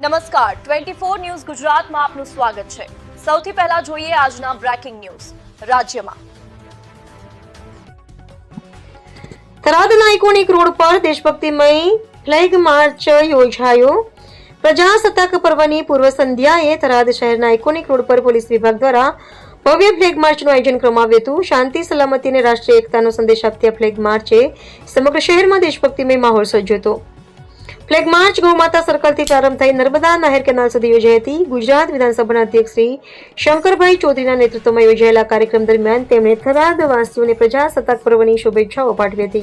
નમસ્કાર. Twenty four news ગુજરાતમાં આપનું સ્વાગત છે. સૌથી પહેલા જોઈએ આજના બ્રેકિંગ ન્યૂઝ. રાજ્યમાં. થરાદના આઇકોનિક રોડ પર દેશભક્તિમય ફ્લેગ માર્ચ યોજાયો. પ્રજાસત્તાક પર્વની પૂર્વ સંધ્યાએ થરાદ શહેરના આઇકોનિક રોડ પર પોલીસ વિભાગ દ્વારા ભવ્ય ફ્લેગ માર્ચનું આયોજન કરવામાં આવ્યું હતું. શાંતિ, સલામતી અને રાષ્ટ્રીય એકતાનો સંદેશ આપતી ફ્લેગ માર્ચે સમગ્ર શહેરમાં દેશભક્તિમય માહોલ સર્જ્યો હતો. ફ્લેગ માર્ચ ગૌમાતા સર્કલથી પ્રારંભ થઈ નર્મદા નહેર કેનાલ સુધી યોજાઈ હતી. ગુજરાત વિધાનસભાના અધ્યક્ષ શ્રી શંકરભાઈ ચૌધરીના નેતૃત્વમાં યોજાયેલા કાર્યક્રમ દરમિયાન તેમણે થરાદ વાસીઓને પ્રજાસત્તાક પર્વની શુભેચ્છાઓ પાઠવી હતી.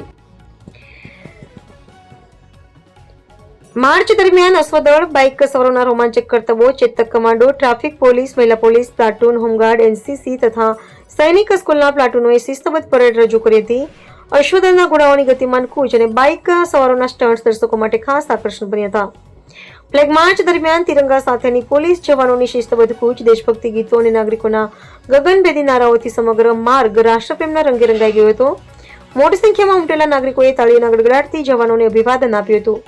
માર્ચ દરમિયાન અશ્વદળ, બાઇક સવારોના રોમાંચક કરતબો ચેતક કમાન્ડો, ટ્રાફિક પોલીસ, મહિલા police, platoon, home guard, NCC તથા સૈનિક સ્કૂલના પ્લાટૂનોએ શિસ્તબદ્ધ પરેડ રજૂ કરી હતી. અશ્વદળના ઘોડાઓની ગતિમાન કૂચ અને બાઇક સવારોના સ્ટન્ટ્સ દર્શકો માટે ખાસ આકર્ષણ બન્યા હતા. ફ્લેગ માર્ચ દરમિયાન તિરંગા સાથેની પોલીસ જવાનોની શિસ્તબદ્ધ કૂચ, દેશભક્તિ ગીતો અને નાગરિકોના ગગનભેદી નારાઓથી સમગ્ર માર્ગ રાષ્ટ્રપ્રેમના રંગે રંગાઈ ગયો હતો. મોટી સંખ્યામાં ઉમટેલા નાગરિકોએ તાળીઓના ગડગડાટથી જવાનોને અભિવાદન આપ્યું હતું.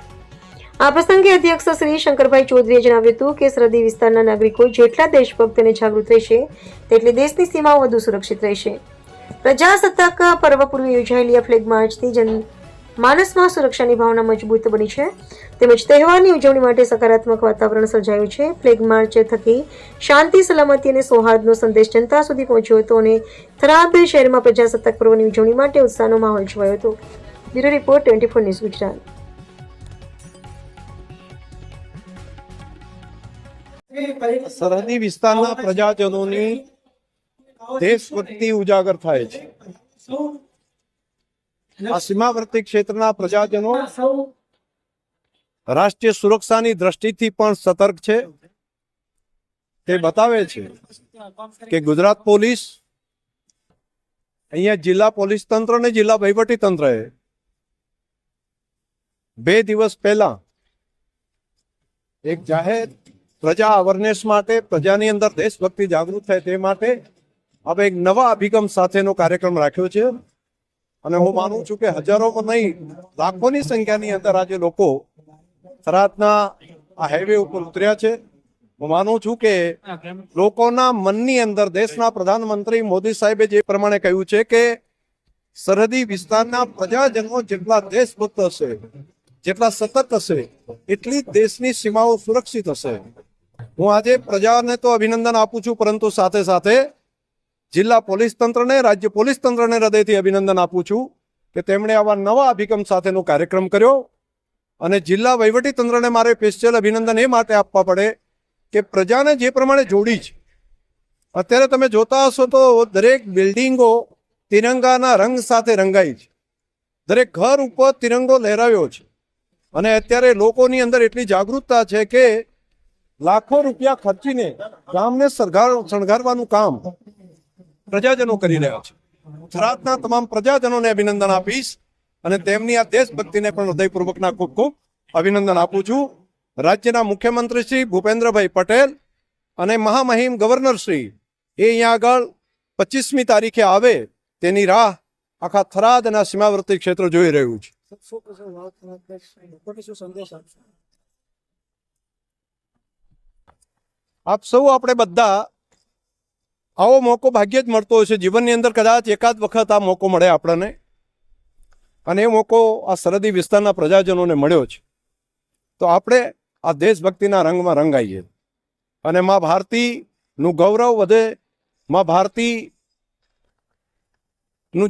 આ પ્રસંગે અધ્યક્ષ શ્રી શંકરભાઈ ચૌધરીએ જણાવ્યું હતું કે સરહદી વિસ્તારના નાગરિકો જેટલા દેશભક્ત અને જાગૃત રહેશે, તેટલી દેશની સીમાઓ વધુ સુરક્ષિત રહેશે. પ્રજાસત્તાક પર્વ પૂર્વે યોજાયેલી આ ફ્લેગ માર્ચથી જન માનસમાં સુરક્ષાની ભાવના મજબૂત બની છે. તેમજ તહેવારની ઉજવણી માટે સકારાત્મક વાતાવરણ સર્જાયું છે. ફ્લેગ માર્ચ થકી શાંતિ, સલામતી અને સૌહાર્દનો સંદેશ જનતા સુધી પહોંચ્યો હતો અને થરાદ શહેરમાં પ્રજાસત્તાક પર્વની ઉજવણી માટે ઉત્સાહનો માહોલ છવાયો હતો. Bureau report twenty four news Gujarat. સરહદી વિસ્તારના પ્રજાજનોની દેશભક્તિ ઉજાગર થાય છે. આ સીમાવર્તી ક્ષેત્રના પ્રજાજનો રાષ્ટ્રીય સુરક્ષાની દ્રષ્ટિથી પણ સતર્ક છે. તે બતાવે છે કે ગુજરાત પોલીસ અહીંયા જિલ્લા પોલીસ તંત્ર અને જિલ્લા વહીવટી તંત્રએ બે દિવસ પહેલા એક જાહેર પ્રજા અવેરનેસ માટે પ્રજાની અંદર દેશભક્તિ જાગૃત થાય તે માટે હવે એક નવા અભિગમ સાથેનો કાર્યક્રમ રાખ્યો છે. અને હું માનું છું કે હજારોમાં નહીં, લાખોની સંખ્યાની અંદર આજે લોકો થરાદના આ હાઈવે ઉપર ઉતર્યા છે. હું માનું છું કે લોકોના મનની અંદર દેશના પ્રધાનમંત્રી મોદી સાહેબે જે પ્રમાણે કહ્યું છે કે સરહદી વિસ્તારના પ્રજાજનો જેટલા દેશભક્ત હશે, જેટલા સતત હશે, એટલી દેશની સીમાઓ સુરક્ષિત હશે. હું આજે પ્રજાને તો અભિનંદન આપું છું, પરંતુ સાથે સાથે જિલ્લા પોલીસ તંત્રને, રાજ્ય પોલીસ તંત્રને હૃદયથી અભિનંદન આપું છું કે તેમણે આવા નવા અભિગમ સાથેનો કાર્યક્રમ કર્યો અને જિલ્લા વહીવટી તંત્રને મારે સ્પેશિયલ અભિનંદન એ માટે આપવા પડે કે પ્રજાને જે પ્રમાણે જોડી છે. અત્યારે તમે જોતા હશો તો દરેક બિલ્ડિંગો તિરંગાના રંગ સાથે રંગાઈ છે. દરેક ઘર ઉપર તિરંગો લહેરાવ્યો છે. અને અત્યારે લોકોની અંદર એટલી જાગૃતતા છે કે લાખો રૂપિયા ખર્ચીને ગામને શણગારવાનું કામ પ્રજાજનો કરી રહ્યા છે. ગુજરાતના તમામ પ્રજાજનોને અભિનંદન આપીશ અને તેમની આ દેશભક્તિને પણ હૃદયપૂર્વકના ખૂબ ખૂબ અભિનંદન આપું છું. રાજ્યના મુખ્યમંત્રી શ્રી ભૂપેન્દ્રભાઈ પટેલ અને મહામહિમ ગવર્નર શ્રી એ અહીંયા આગળ પચીસમી તારીખે આવે તેની રાહ આખા થરાદ અને સીમાવર્તી ક્ષેત્ર જોઈ રહ્યું છે. આપ સૌ આપણે બધા આવો મોકો ભાગ્યે જ મળતો હોય છે. જીવનની અંદર કદાચ એકાદ વખત આ મોકો મળે આપણને. અને એ મોકો આ સરહદી વિસ્તારના પ્રજાજનોને મળ્યો છે. તો આપણે આ દેશભક્તિના રંગમાં રંગાઈએ. અને મા ભારતીનું ગૌરવ વધે. મા ભારતીનું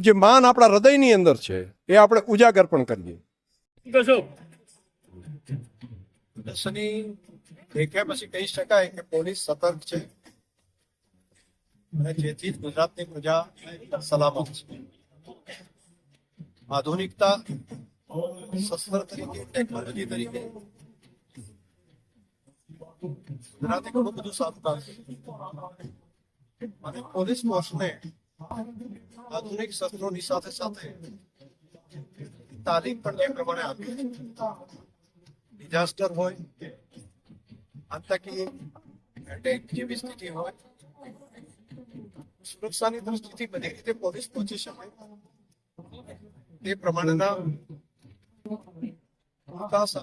જે માન આપણા હૃદયની અંદર છે એ આપણે ઉજાગર પણ કરીએ. પછી કહી શકાય કે પોલીસ સતર્ક છે? અને જેથી ગુજરાતની પ્રજા સલામત છે આધુનિકતા શસ્ત્ર તરીકે ટેકનોલોજી તરીકે ગુજરાતે ઘણું બધું સારું કામ અને પોલીસ ફોર્સને આધુનિક શસ્ત્રોની સાથે સાથે તાલીમ પણ જે પ્રમાણે આપી ડિઝાસ્ટર હોય આતંકી એટેક જેવી સ્થિતિ હોય સુરક્ષાની દૃષ્ટિથી બધી રીતે પોલીસ પહોંચી શકે તે પ્રમાણેના વિકાસ